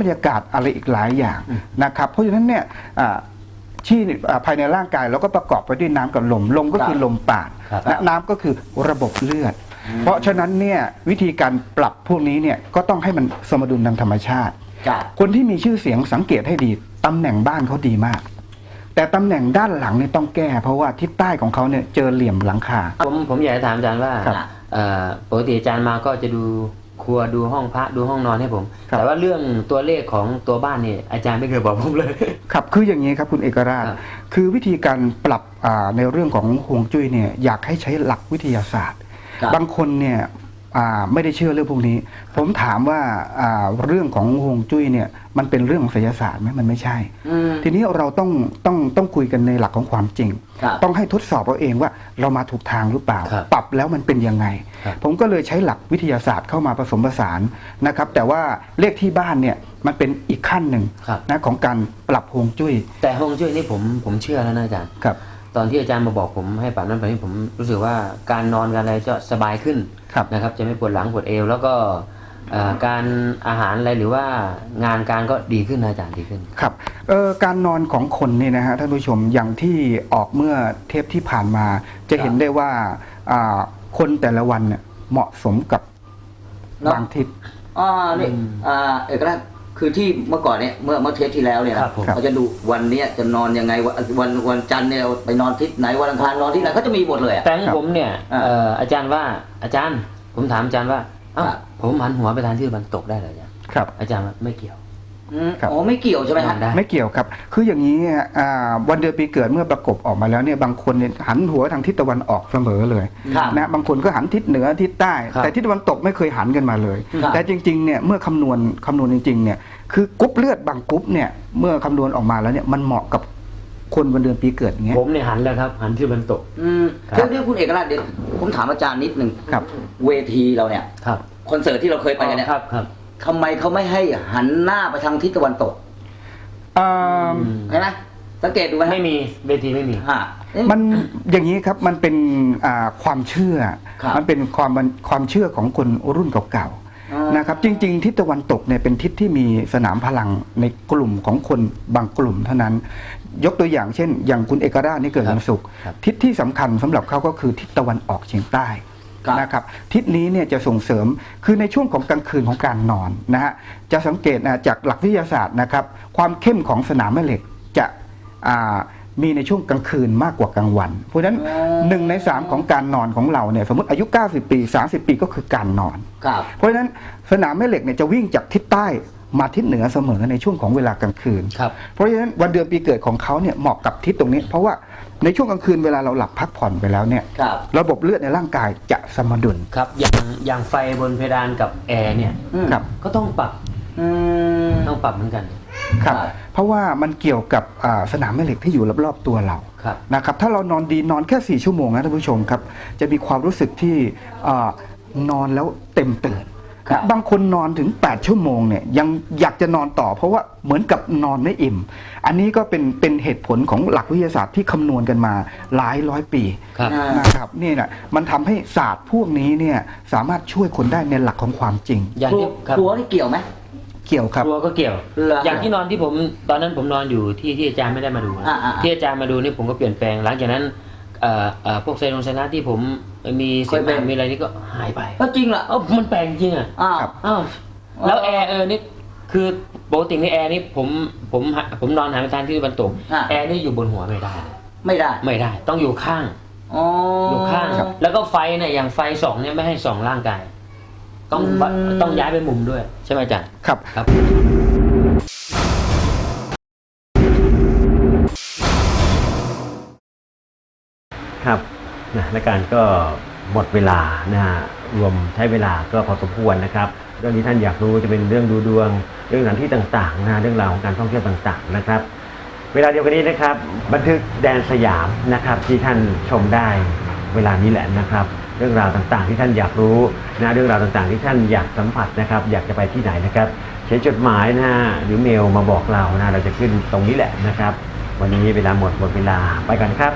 บรรยากาศอะไรอีกหลายอย่างนะครับ เพราะฉะนั้นเนี่ยอ่าที่อ่าภายในร่างกายเราก็ประกอบไปด้วยน้ำกับลม ลมก็คือลมปราณครับและน้ำก็คือระบบเลือด เพราะฉะนั้นเนี่ยวิธีการปรับพวกนี้เนี่ยก็ต้องให้มันสมดุลทางธรรมชาติครับคนที่มีชื่อเสียงสังเกตให้ดีตำแหน่งบ้านเขาดีมาก แต่ตำแหน่งด้านหลังเนี่ยต้องแก้ เพราะว่าทิศใต้ของเขาเนี่ยเจอเหลี่ยมหลังคา ผมผมอยากจะถามอาจารย์ว่าครับเอ่อปกติอาจารย์มาก็จะดู ครัวดูห้องพระดูห้องนอนให้ผม ครับ แต่ว่าเรื่องตัวเลขของตัวบ้านนี่อาจารย์ไม่เคยบอกผมเลย ครับคืออย่างนี้ครับคุณเอกราช ครับ คือวิธีการปรับอ่าในเรื่องของฮวงจุ้ยเนี่ยอยากให้ใช้หลักวิทยาศาสตร์ครับบางคนเนี่ยอ่า ไม่ได้เชื่อเรื่องพวกนี้ ผมถามว่าอ่าเรื่องของฮวงจุ้ยเนี่ยมันเป็นเรื่องของไสยศาสตร์ไหมมันไม่ใช่อืมทีนี้เราต้องต้องต้องคุยกันในหลักของความจริงครับต้องให้ทดสอบเราเองว่าเรามาถูกทางหรือเปล่าครับปรับแล้วมันเป็นยังไงครับผมก็เลยใช้หลักวิทยาศาสตร์เข้ามาผสมผสานนะครับ แต่ว่าเลขที่บ้านเนี่ยมันเป็นอีกขั้นหนึ่งครับนะของการปรับฮวงจุ้ย แต่ฮวงจุ้ยนี่ผมผมเชื่อแล้วนะอาจารย์ครับ ตอนที่อาจารย์มาบอกผมให้ปรับนั้นปรับนี้ผมรู้สึกว่าการนอนการอะไรจะสบายขึ้นครับนะครับ จะไม่ปวดหลังปวดเอว แล้วก็เอ่อการอาหารอะไรหรือว่างานการก็ดีขึ้นนะอาจารย์ดีขึ้นครับเอ่อการนอนของคนเนี่ยนะฮะท่านผู้ชมอย่างที่ออกเมื่อเทปที่ผ่านมา จะเห็นได้ว่าอ่าคนแต่ละวันเนี่ยเหมาะสมกับเนอะบางทิศอ่านี่อืมอ่าเอกราช คือที่เมื่อก่อนเนี่ยเมื่อเมื่อเทปที่แล้วเนี่ยครันะบผมเขาจะดูวันเนี้ยจะนอนยังไงวันวันวันจันทร์เนี่ยไปนอนทิศไหนวันอังคารนอนที่ไหนเขาจะมีหมดเลยอะ แต่ของผมเนี่ยอ่า เอ่ออาจารย์ว่าอาจารย์ ผมถามอาจารย์ว่าเอ้าครับผมหันหัวไปทางที่ตะวันตกได้เหรออาจารย์ครับ อาจารย์ว่าไม่เกี่ยว อืมครับ อ๋อไม่เกี่ยวใช่ไหมนฮะอนได้ไม่เกี่ยวครับ คืออย่างนี้อ่าวันเดือนปีเกิดเมื่อประกบออกมาแล้วเนี่ยบางคนเนี่ยหันหัวทางทิศตะวันออกเสมอเลยครับนะบางคนก็หันทิศเหนือทิศใต้ ครับแต่ทิศตะวันตกไม่เคยหันกันมาเลย ครับ แต่จริงๆเนี่ยเมื่อคำนวณคำนวณจริงๆเนี่ย คือกรุ๊ปเลือดบางกรุ๊ปเนี่ยเมื่อคำนวณออกมาแล้วเนี่ยมันเหมาะกับคนวันเดือนปีเกิดอย่างเงี้ยผมเนี่ยหันแล้วครับ หันที่ตะวันตก อืมครับเดี๋ยวเดี๋ยวคุณเอกราชเดี๋ยวผมถามอาจารย์นิดหนึ่งครับ เวทีเราเนี่ยครับคอนเสิร์ตที่เราเคยไปกันเนี่ยครับครับ ทำไมเขาไม่ให้หันหน้าไปทางทิศตะวันตกอ่าเห็นไหมสังเกตดูไหมฮะไม่มีเวทีไม่มีฮะเอ๊ะ มันอย่างนี้ครับมันเป็นอ่าความเชื่อ ครับ มันเป็นความความเชื่อของคนรุ่นเก่าอ๋อๆ นะครับจริง ๆ ทิศตะวันตกเนี่ยเป็นทิศที่มีสนามพลังในกลุ่มของคนบางกลุ่มเท่านั้น ยกตัวอย่างเช่น อย่างคุณเอกราชนี่เกิดวันศุกร์ครับทิศที่สำคัญสำหรับเขาก็คือทิศตะวันออกเฉียงใต้ครับ นะครับทิศนี้เนี่ยจะส่งเสริมคือในช่วงของกลางคืนของการนอนนะฮะจะสังเกตนะจากหลักวิทยาศาสตร์นะครับความเข้มของสนามแม่เหล็กจะอ่า มีในช่วงกลางคืนมากกว่ากลางวัน เพราะฉะนั้นอ๋อหนึ่งในสามของการนอนของเราเนี่ยสมมติอายุ 90 ปี 30 ปีก็คือการนอน ครับเพราะฉะนั้นสนามแม่เหล็กเนี่ยจะวิ่งจากทิศใต้มาทิศเหนือเสมอในช่วงของเวลากลางคืน ครับ เพราะฉะนั้นวันเดือนปีเกิดของเขาเนี่ยเหมาะกับทิศตรงนี้ เพราะว่าในช่วงกลางคืนเวลาเราหลับพักผ่อนไปแล้วเนี่ยครับ ระบบเลือดในร่างกายจะสมดุล ครับ อย่างอย่างไฟบนเพดานกับแอร์เนี่ยอืมครับ ก็ต้องปรับ อืม ต้องปรับเหมือนกัน ครับครับเพราะว่ามันเกี่ยวกับอ่าสนามแม่เหล็กที่อยู่รอบๆตัวเราครับนะครับถ้าเรานอนดีนอนแค่ 4 ชั่วโมงนะท่านผู้ชมครับจะมีความรู้สึกที่อ่านอนแล้วเต็มตื่นครับบางคนนอนถึง 8 ชั่วโมงเนี่ยยังอยากจะนอนต่อ เพราะว่าเหมือนกับนอนไม่อิ่ม อันนี้ก็เป็นเป็นเหตุผลของหลักวิทยาศาสตร์ที่คำนวณกันมาหลายร้อยปีครับอ่านะครับนี่แหละมันทำให้ศาสตร์พวกนี้เนี่ยสามารถช่วยคนได้ในหลักของความจริงอย่างครัวที่ครับครัวนี่เกี่ยวไหม เกี่ยวครับครัวก็เกี่ยว เหรออย่างที่นอนที่ผมตอนนั้นผมนอนอยู่ที่ที่อาจารย์ไม่ได้มาดูนะอ่าอ่าอ่าที่อาจารย์มาดูนี่ผมก็เปลี่ยนแปลงหลังจากนั้นเอ่อเอ่อพวกไซโนไซนัสที่ผมมีเสเคยมเป็นหะมีอะไรนี่ก็หายไปก็จริงเหรอเอ้ามันแปลงจริงอะอ้าว ครับ อ้าวแล้วแอร์เออนี่คือปกติในแอร์นี่ผมผมหาผมนอนหันไปทางที่ตะวันตกอ่า แอร์นี่อยู่บนหัวไม่ได้ไม่ได้ไม่ได้ ต้องอยู่ข้าง อ๋อออยู่ข้าง แล้วก็ไฟเนี่ยอย่างไฟส่องเนี่ยไม่ให้ส่องร่างกาย ต้องอืมต้องย้ายไปมุมด้วยใช่ไหมอาจารย์ครับ ครับ ครับนะรายการก็หมดเวลานะฮะรวมใช้เวลาก็พอสมควรนะครับ เรื่องที่ท่านอยากรู้จะเป็นเรื่องดูดวง เรื่องสถานที่ต่างๆนะฮะเรื่องราวของการท่องเที่ยวต่างๆนะครับ เวลาเดียวกันนี้นะครับ บันทึกแดนสยามนะครับ ที่ท่านชมได้เวลานี้แหละนะครับ เรื่องราวต่างๆ ที่ท่านอยากรู้นะเรื่องราวต่างๆ ที่ท่านอยากสัมผัสนะครับ อยากจะไปที่ไหนนะครับเขียนจดหมายนะฮะหรือเมลมาบอกเรานะเราจะขึ้นตรงนี้แหละนะครับ วันนี้เวลาหมดหมดเวลาไปกันครับ